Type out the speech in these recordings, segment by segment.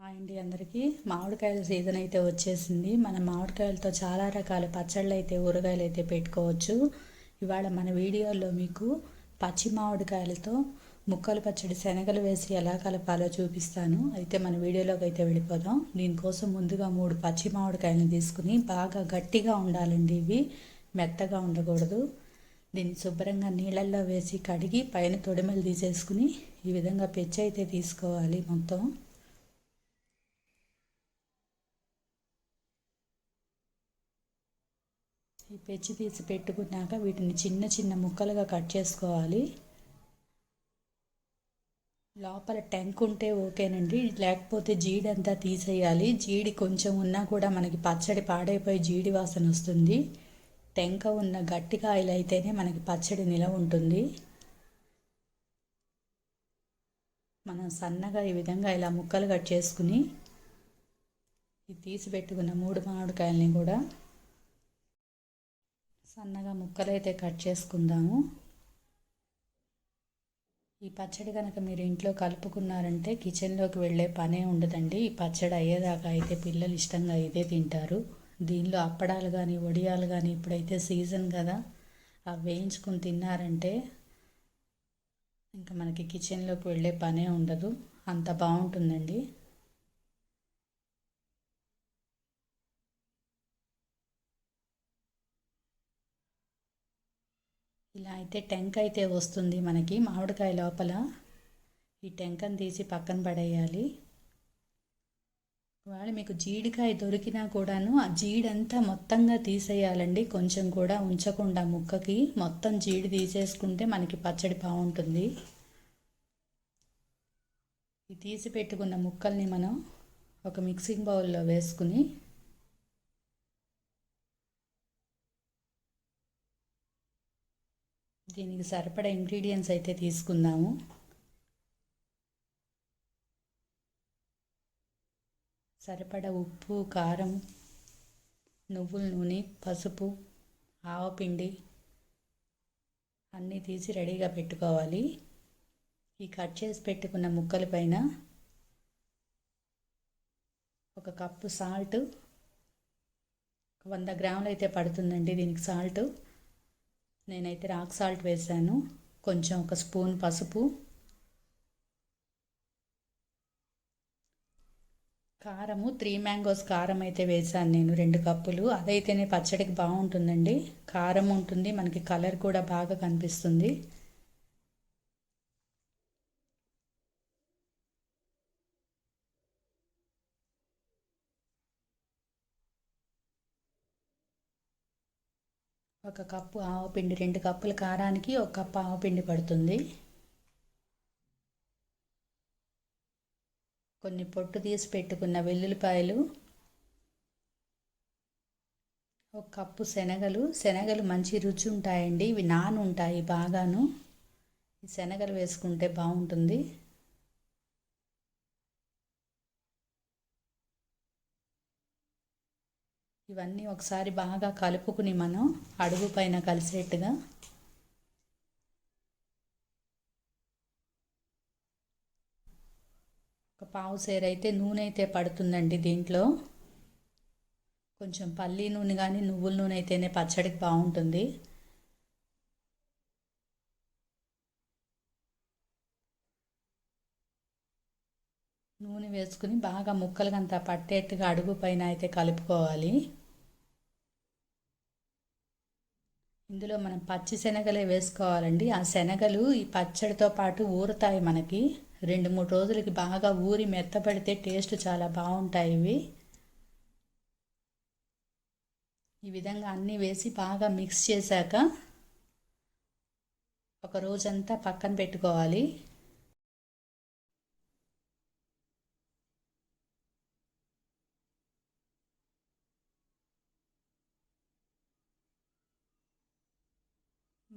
Hi అండి అందరికీ. మామిడికాయల season అయితే వచ్చేసింది. మన మామిడికాయలతో చాలా రకాల పచ్చళ్ళు అయితే ఊరగాయలు అయితే పెట్టుకోవచ్చు. ఇవాళ మన వీడియోలో మీకు పచ్చి మామిడికాయలతో ముక్కలు పచ్చడి శనగలు వేసి ఎలా కలపాలో చూపిస్తాను. అయితే మన వీడియోలోకి అయితే వెళ్ళిపోదాం. దీనికోసం ముందుగా మూడు పచ్చి మామిడికాయలను తీసుకుని బాగా గట్టిగా ఉండాలండి ఇవి. మెత్తగా ఉండకూడదు. దీన్ని శుభ్రంగా నీళ్ళల్లో వేసి కడిగి పైన తొడిమలు తీసేసుకుని ఈ విధంగా పెచ్చి అయితే తీసుకోవాలి మొత్తం. ఈ పెచ్చి తీసి పెట్టుకున్నాక వీటిని చిన్న చిన్న ముక్కలుగా కట్ చేసుకోవాలి. లోపల టెంక్ ఉంటే ఓకేనండి. లేకపోతే జీడి అంతా తీసేయాలి. జీడి కొంచెం ఉన్నా కూడా మనకి పచ్చడి పాడైపోయి జీడి వాసన వస్తుంది. టెంక ఉన్న గట్టికాయలు అయితేనే మనకి పచ్చడి నిలవ ఉంటుంది. మనం సన్నగా ఈ విధంగా ఇలా ముక్కలు కట్ చేసుకుని తీసి పెట్టుకున్న మూడు మామిడికాయలని కూడా సన్నగా ముక్కలు అయితే కట్ చేసుకుందాము. ఈ పచ్చడి కనుక మీరు ఇంట్లో కలుపుకున్నారంటే కిచెన్లోకి వెళ్ళే పనే ఉండదండి. ఈ పచ్చడి అయ్యేదాకా అయితే పిల్లలు ఇష్టంగా ఇదే తింటారు. దీనిలో అప్పడాలు కానీ వడియాలు కానీ ఇప్పుడైతే సీజన్ కదా. అవి వేయించుకుని తిన్నారంటే ఇంకా మనకి కిచెన్లోకి వెళ్ళే పనే ఉండదు. అంత బాగుంటుందండి. ఇలా అయితే టెంక్ అయితే వస్తుంది మనకి మామిడికాయ లోపల. ఈ టెంకను తీసి పక్కన పడేయాలి. ఒకవేళ మీకు జీడికాయ దొరికినా కూడాను ఆ జీడంతా మొత్తంగా తీసేయాలండి. కొంచెం కూడా ఉంచకుండా ముక్కకి మొత్తం జీడి తీసేసుకుంటే మనకి పచ్చడి బాగుంటుంది. ఈ తీసి పెట్టుకున్న ముక్కల్ని మనం ఒక మిక్సింగ్ బౌల్లో వేసుకుని దీనికి సరిపడా ఇంగ్రీడియంట్స్ అయితే తీసుకుందాము. సరిపడా ఉప్పు కారం నువ్వుల నూనె పసుపు ఆవపిండి అన్నీ తీసి రెడీగా పెట్టుకోవాలి. ఈ కట్ చేసి పెట్టుకున్న ముక్కల పైన ఒక కప్పు సాల్ట్. వంద గ్రాములు అయితే పడుతుందండి దీనికి సాల్ట్. నేనైతే రాక్ సాల్ట్ వేసాను. కొంచెం ఒక స్పూన్ పసుపు. కారము త్రీ మ్యాంగోస్ కారం అయితే వేసాను నేను రెండు కప్పులు. అదైతేనే పచ్చడికి బాగుంటుందండి. కారం ఉంటుంది మనకి కలర్ కూడా బాగా కనిపిస్తుంది. ఒక కప్పు ఆవపిండి రెండు కప్పుల కారానికి ఒక కప్పు ఆవపిండి పడుతుంది. కొన్ని పొట్టు తీసి పెట్టుకున్న వెల్లుల్లిపాయలు ఒక కప్పు శనగలు. శనగలు మంచి రుచి ఉంటాయండి ఇవి నాను ఉంటాయి బాగాను. ఈ శనగలు వేసుకుంటే బాగుంటుంది. ఇవన్నీ ఒకసారి బాగా కలుపుకుని మనం అడుగు పైన కలిసేట్టుగా. ఒక పావు సేర అయితే నూనె అయితే పడుతుందండి దీంట్లో. కొంచెం పల్లి నూనె కానీ నువ్వుల నూనె అయితేనే పచ్చడికి బాగుంటుంది. నూనె వేసుకుని బాగా ముక్కలకంతా పట్టేట్టుగా అడుగు పైన అయితే కలుపుకోవాలి. ఇందులో మనం పచ్చి శనగలే వేసుకోవాలండి. ఆ శనగలు ఈ పచ్చడితో పాటు ఊరుతాయి మనకి. రెండు మూడు రోజులకి బాగా ఊరి మెత్తపడితే టేస్ట్ చాలా బాగుంటాయి ఇవి. ఈ విధంగా అన్నీ వేసి బాగా మిక్స్ చేశాక ఒక రోజంతా పక్కన పెట్టుకోవాలి.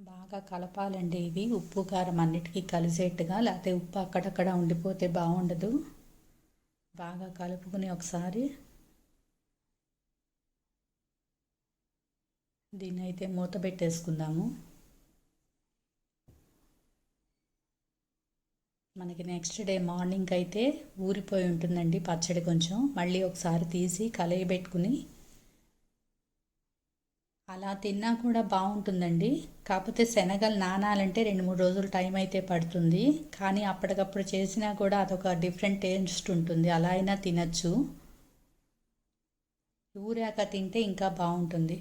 బాగా కలపాలండి ఇవి. ఉప్పు కారం అన్నిటికీ కలిసేట్టుగా లేకపోతే ఉప్పు అక్కడక్కడ ఉండిపోతే బాగుండదు. బాగా కలుపుకుని ఒకసారి దీన్ని అయితే మూత పెట్టేసుకుందాము. మనకి నెక్స్ట్ డే మార్నింగ్ అయితే ఊరిపోయి ఉంటుందండి పచ్చడి కొంచెం. మళ్ళీ ఒకసారి తీసి కలయబెట్టుకుని అలా తిన్నా కూడా బాగుంటుందండి. కాకపోతే శనగలు నానాలంటే రెండు మూడు రోజులు టైం అయితే పడుతుంది. కానీ అప్పటికప్పుడు చేసినా కూడా అదొక డిఫరెంట్ టేస్ట్ ఉంటుంది. అలా అయినా తినచ్చు. ఊరాక తింటే ఇంకా బాగుంటుంది.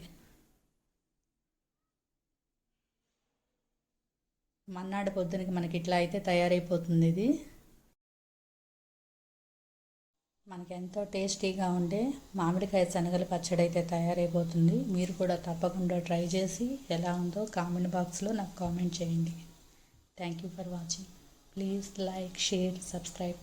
మన్నాడు పొద్దునకి మనకి ఇట్లా అయితే తయారైపోతుంది ఇది. మనకి ఎంతో టేస్టీగా ఉండే మామిడికాయ శనగల పచ్చడి అయితే తయారైపోతుంది. మీరు కూడా తప్పకుండా ట్రై చేసి ఎలా ఉందో కామెంట్ బాక్స్లో నాకు కామెంట్ చేయండి. Thank you for watching. Please like share subscribe.